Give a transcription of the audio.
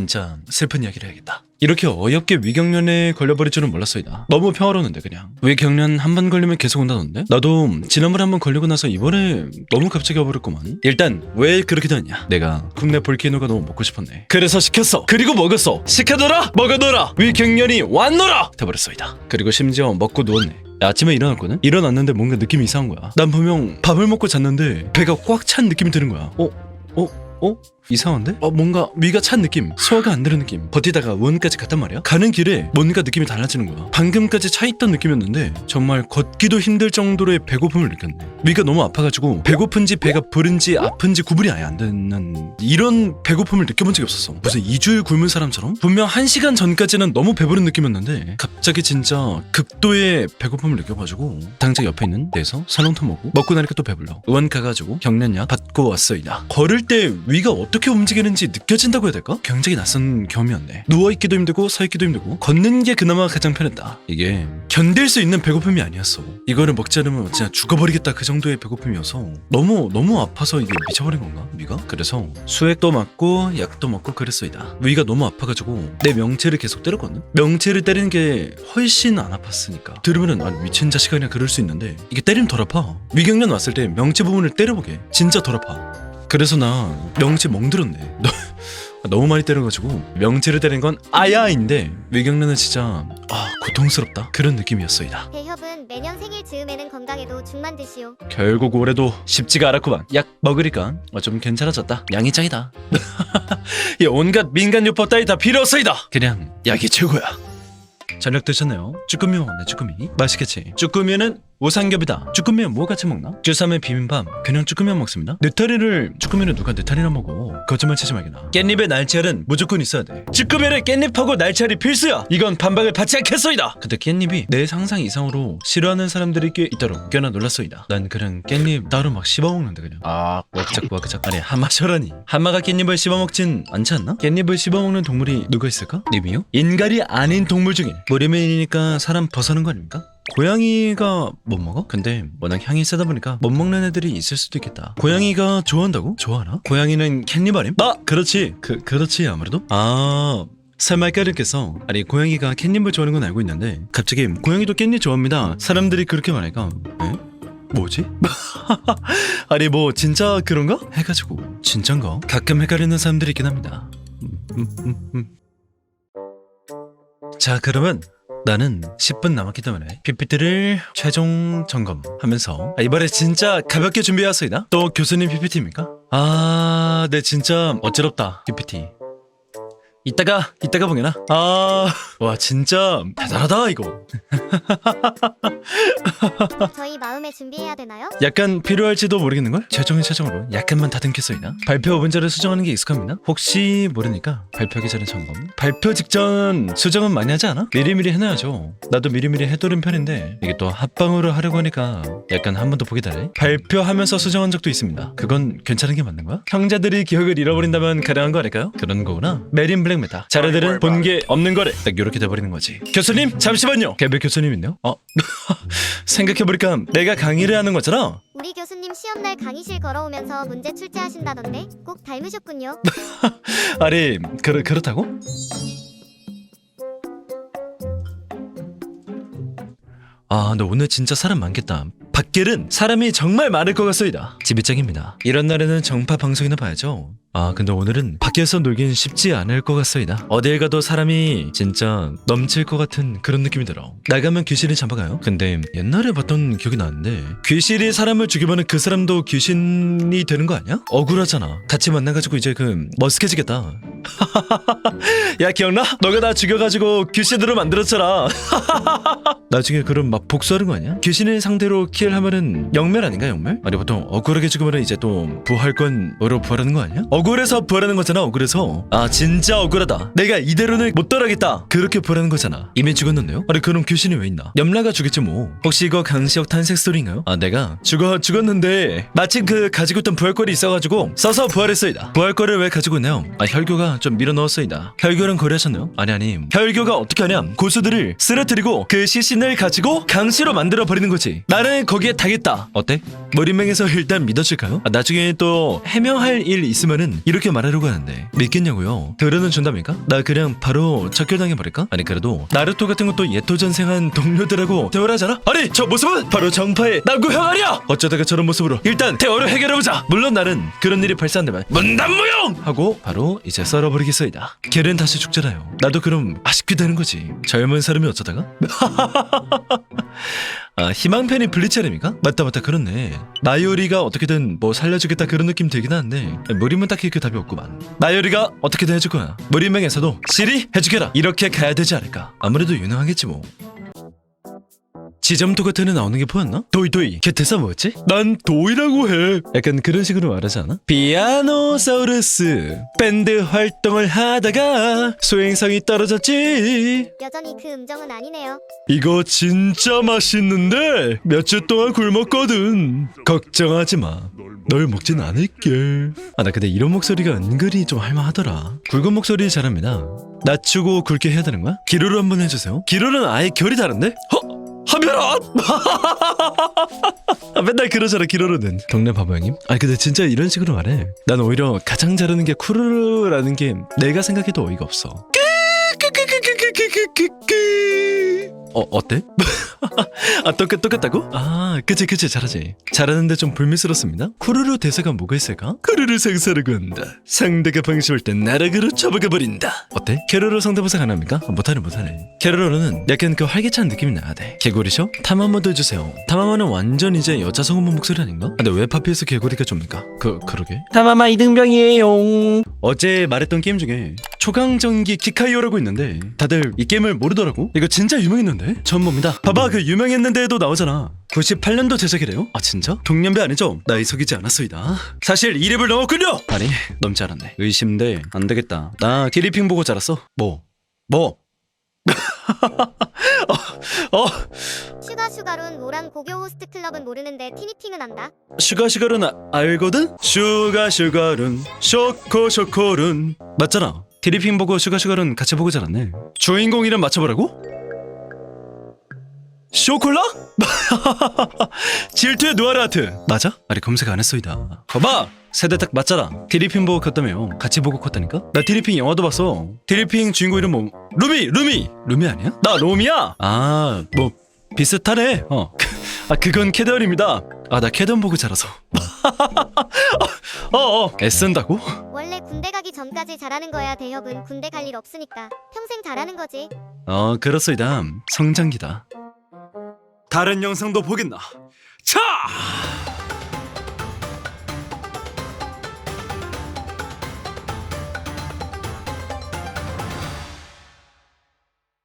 진짜 슬픈 이야기를 해야겠다. 이렇게 어이없게 위경련에 걸려버릴 줄은 몰랐어이다. 너무 평화로웠는데 그냥. 위경련 한 번 걸리면 계속 온다던데? 나도 지난번에 한 번 걸리고 나서 이번에 너무 갑자기 와버렸구만. 일단 왜 그렇게 되었냐? 내가 국내 볼케이노가 너무 먹고 싶었네. 그래서 시켰어. 그리고 먹었어. 시켜둬라 먹어둬라. 위경련이 왔노라. 돼버렸어이다. 그리고 심지어 먹고 누웠네. 아침에 일어났거든? 일어났는데 뭔가 느낌이 이상한 거야. 난 분명 밥을 먹고 잤는데 배가 꽉 찬 느낌이 드는 거야. 어? 어? 어? 이상한데? 어 뭔가 위가 찬 느낌 소화가 안 되는 느낌 버티다가 원까지 갔단 말이야? 가는 길에 뭔가 느낌이 달라지는 거야. 방금까지 차 있던 느낌이었는데 정말 걷기도 힘들 정도로의 배고픔을 느꼈네. 위가 너무 아파가지고 배고픈지 배가 부른지 아픈지 구분이 아예 안 되는 이런 배고픔을 느껴본 적이 없었어. 무슨 2주일 굶은 사람처럼? 분명 1시간 전까지는 너무 배부른 느낌이었는데 갑자기 진짜 극도의 배고픔을 느껴가지고 당장 옆에 있는 데서 설렁탕 먹고 먹고 나니까 또 배불러. 의원 가가지고 경련약 받고 왔어이다. 걸을 때 위가 어떻게 움직이는지 느껴진다고 해야 될까? 굉장히 낯선 경험이었네. 누워있기도 힘들고 서있기도 힘들고 걷는 게 그나마 가장 편했다. 이게 견딜 수 있는 배고픔이 아니었어. 이거를 먹지 않으면 진짜 죽어버리겠다 그 정도의 배고픔이어서 너무 너무 아파서 이게 미쳐버린 건가 위가? 그래서 수액도 맞고 약도 먹고 그랬어이다. 위가 너무 아파가지고 내 명체를 계속 때렸거든? 명체를 때리는 게 훨씬 안 아팠으니까. 들으면은 아 미친 자식아 그냥 그럴 수 있는데 이게 때리면 덜 아파. 위경련 왔을 때 명체 부분을 때려보게. 진짜 덜 아파 그래서 나 명체 멍들었네. 너, 너무 많이 때려가지고. 명체를 때린 건 아야인데 위경련은 진짜 아 고통스럽다. 그런 느낌이었어이다. 대협은 매년 생일 즈음에는 건강에도 죽만 드시오. 결국 올해도 쉽지가 않았구만. 약 먹으니까 어, 좀 괜찮아졌다. 양이 짱이다. 이 온갖 민간 요법 따위 다 필요 없어이다. 그냥 약이 최고야. 저녁 드셨나요? 쭈꾸미 먹었네 쭈꾸미. 맛있겠지? 쭈꾸미는 우삼겹이다. 쭈꾸미는 뭐 같이 먹나? 주삼의 비빔밥. 그냥 쭈꾸미만 먹습니다. 느타리를 쭈꾸미는 누가 느타리나 먹어. 거짓말 치지 말게나. 깻잎에 날치알은 무조건 있어야 돼. 쭈꾸미를 깻잎하고 날치알이 필수야. 이건 반박을 받지 않겠소이다. 근데 깻잎이 내 상상 이상으로 싫어하는 사람들이 꽤 있도록 꽤나 놀랐소이다. 난 그냥 깻잎 따로 막 씹어먹는데 그냥. 아 와그작 와그작. 아니 하마셔라니. 하마가 깻잎을 씹어먹진 않지 않나? 깻잎을 씹어먹는 동물이 누가 있을까? 님이요? 인간이 아닌 동물 중에. 무리면이니까 사람 벗어는 거 아닙니까? 고양이가 못 먹어? 근데 워낙 향이 세다 보니까 못 먹는 애들이 있을 수도 있겠다. 고양이가 좋아한다고? 좋아하나? 고양이는 아님? 아 그렇지. 그 그렇지 아무래도. 아 설마 까르께서 아니 고양이가 캣닙을 좋아하는 건 알고 있는데 갑자기 고양이도 깻잎 좋아합니다. 사람들이 그렇게 말하니까 에? 뭐지? 아니 뭐 진짜 그런가? 해가지고 진짠가? 가끔 헷갈리는 사람들이 있긴 합니다. 음, 음, 음, 음. 자 그러면 나는 10분 남았기 때문에 PPT를 최종 점검하면서 아, 이번에 진짜 가볍게 준비해왔습니다. 또 교수님 PPT입니까? 아, 네 진짜 어지럽다 PPT. 이따가 이따가 보게나. 아, 와 진짜 대단하다 이거. 저희 마음에 준비해야 되나요? 약간 필요할지도 모르겠는걸? 최종의 최종으로 약간만 다듬겠소이다 발표 문제를 수정하는 게 익숙합니다 혹시 모르니까 발표하기 전에 점검 발표 직전 수정은 많이 하지 않아? 미리미리 해놔야죠 나도 미리미리 해두는 편인데 이게 또 합방으로 하려고 하니까 약간 한 번 더 보게 되네 발표하면서 수정한 적도 있습니다 그건 괜찮은 게 맞는 거야? 형제들이 기억을 잃어버린다면 가능한 거 아닐까요? 그런 거구나 메린 블랙 메타 자네들은 본 게 없는 거래 딱 요렇게 돼버리는 거지 교수님 잠시만요 개별 교수님인데요? 어? 생각해보니까 내가 강의를 하는 거잖아 우리 교수님 시험날 강의실 걸어오면서 문제 출제하신다던데 꼭 닮으셨군요. 아니 그렇 그렇다고? 아, 근데 오늘 진짜 사람 많겠다. 밖에는 사람이 정말 많을 것 같소이다. 집이짱입니다. 이런 날에는 정파 방송이나 봐야죠. 아, 근데 오늘은 밖에서 놀긴 쉽지 않을 것 같소이다. 어딜 가도 사람이 진짜 넘칠 것 같은 그런 느낌이 들어. 나가면 귀신이 잡아가요. 근데 옛날에 봤던 기억이 나는데 귀신이 사람을 죽이면 그 사람도 귀신이 되는 거 아니야? 억울하잖아. 같이 만나가지고 이제 그 머쓱해지겠다. 야 기억나? 너가 나 죽여가지고 귀신으로 만들었잖아. 나중에 그럼 막 복수하는 거 아니야? 귀신을 상대로 킬 하면은 영멸 아닌가 영멸? 아니 보통 억울하게 죽으면은 이제 또 부활권으로 부활하는 거 아니야? 억울해서 부활하는 거잖아 억울해서 아 진짜 억울하다 내가 이대로는 못 따라가겠다 그렇게 부활하는 거잖아 이미 죽었는데요? 아니 그럼 귀신이 왜 있나? 염라가 죽였지 뭐 혹시 이거 강시혁 탄생 스토리인가요? 아 내가 죽어 죽었는데 마침 그 가지고 있던 부활권이 있어가지고 써서 부활했어이다 부활권을 왜 가지고 있나요? 아 혈교가 좀 밀어넣었어이다 혈교랑 거래하셨나요? 아니 아니 혈교가 어떻게 하냐 고수들을 쓰러뜨리고 그 시신을 시간을 가지고 강시로 만들어 버리는 거지. 나는 거기에 당했다. 어때? 머리맹에서 일단 믿어줄까요? 아, 나중에 또 해명할 일 있으면은 이렇게 말하려고 하는데 믿겠냐고요? 들어는 준답니까? 나 그냥 바로 적결당해 버릴까? 아니 그래도 나루토 같은 것도 예토 전생한 동료들하고 대화를 하잖아? 아니 저 모습은 바로 정파의 남구 형아리야! 어쩌다가 저런 모습으로 일단 대화를 해결해보자! 물론 나는 그런 일이 발생한다면 문단무용! 하고 바로 이제 썰어버리겠소이다 걔는 다시 죽잖아요 나도 그럼 아쉽게 되는 거지 젊은 사람이 어쩌다가? 아 희망편이 아닙니까? 맞다 맞다 그렇네. 나요리가 어떻게든 뭐 살려주겠다 그런 느낌 들긴 하는데 무림은 딱히 그 답이 없구만. 나요리가 어떻게든 해줄 거야. 무림맹에서도 시리 해주게라. 이렇게 가야 되지 않을까. 아무래도 유능하겠지 뭐 지점토 같은 애 나오는 게 보였나? 도이 도이 걔 대사 뭐였지? 난 도이라고 해 약간 그런 식으로 말하지 않아? 피아노사우루스 밴드 활동을 하다가 소행성이 떨어졌지 여전히 그 음정은 아니네요. 이거 진짜 맛있는데 몇 주 동안 굶었거든 걱정하지 마널 먹진 않을게 아 나 근데 이런 목소리가 은근히 좀 할만하더라 굵은 목소리 잘합니다 낮추고 굵게 해야 되는 거야? 기로를 한번 해주세요 기로는 아예 결이 다른데? 허! 하면안! 아, 맨날 그러잖아 기로로는. 동네 바보 형님? 아니 근데 진짜 이런 식으로 말해. 난 오히려 가장 잘하는 게 쿠르르라는 게 내가 생각해도 어이가 없어. 어 어때? 아 똑같 똑같다고? 아 그치 그치 잘하지 잘하는데 좀 불미스럽습니다 쿠르르 대사가 뭐가 있을까? 쿠르르 상사를 건다 상대가 방심할 땐 나락으로 접어가 버린다 어때? 캐로로 성대모사 가능합니까? 아, 못하네 못하네 캐로로는 약간 그 활기찬 느낌이 나야 돼 개구리쇼? 탐한번더 해주세요 탐하마는 완전 이제 여자 성우분 목소리 아닌가? 아, 근데 왜 파피에서 개구리가 줍니까? 그 그러게 타마마 이등병이에요. 어제 말했던 게임 중에 초강전기 키카이오라고 있는데 다들 이 게임을 모르더라고 이거 진짜 유명했는데 처음 봅니다 봐봐 그 유명했는데도 나오잖아 98년도 제작이래요? 아 진짜? 동년배 아니죠? 나이 속이지 않았소이다 사실 2렙을 넘었군요! 아니 넘지 않았네 의심돼 안되겠다 나 디리핑 보고 자랐어 뭐? 뭐? 어, 어 슈가 슈가룬 모랑 고교 호스트 클럽은 모르는데 티니핑은 안다. 슈가 슈가룬 아- 알거든? 슈가 슈가룬 쇼코 쇼코룬 맞잖아 디리핑 보고 슈가 슈가룬 같이 보고 자랐네. 주인공 이름 맞춰보라고? 쇼콜라? 질투의 누아르아트. 맞아? 아니 검색 안 했어이다. 봐봐! 세대 딱 맞잖아. 디리핑 보고 컸다며. 같이 보고 컸다니까? 나 디리핑 영화도 봤어. 디리핑 주인공 이름 뭐? 루미! 루미! 루미 아니야? 나 로미야! 아 뭐 비슷하네. 어. 아 그건 캐던입니다. 아 나 캐던 보고 자라서. 어어. 애쓴다고? 군대 가기 전까지 잘하는 거야 대협은. 군대 갈 일 없으니까. 평생 잘하는 거지. 어 그렇소이다. 성장기다. 다른 영상도 보겠나? 자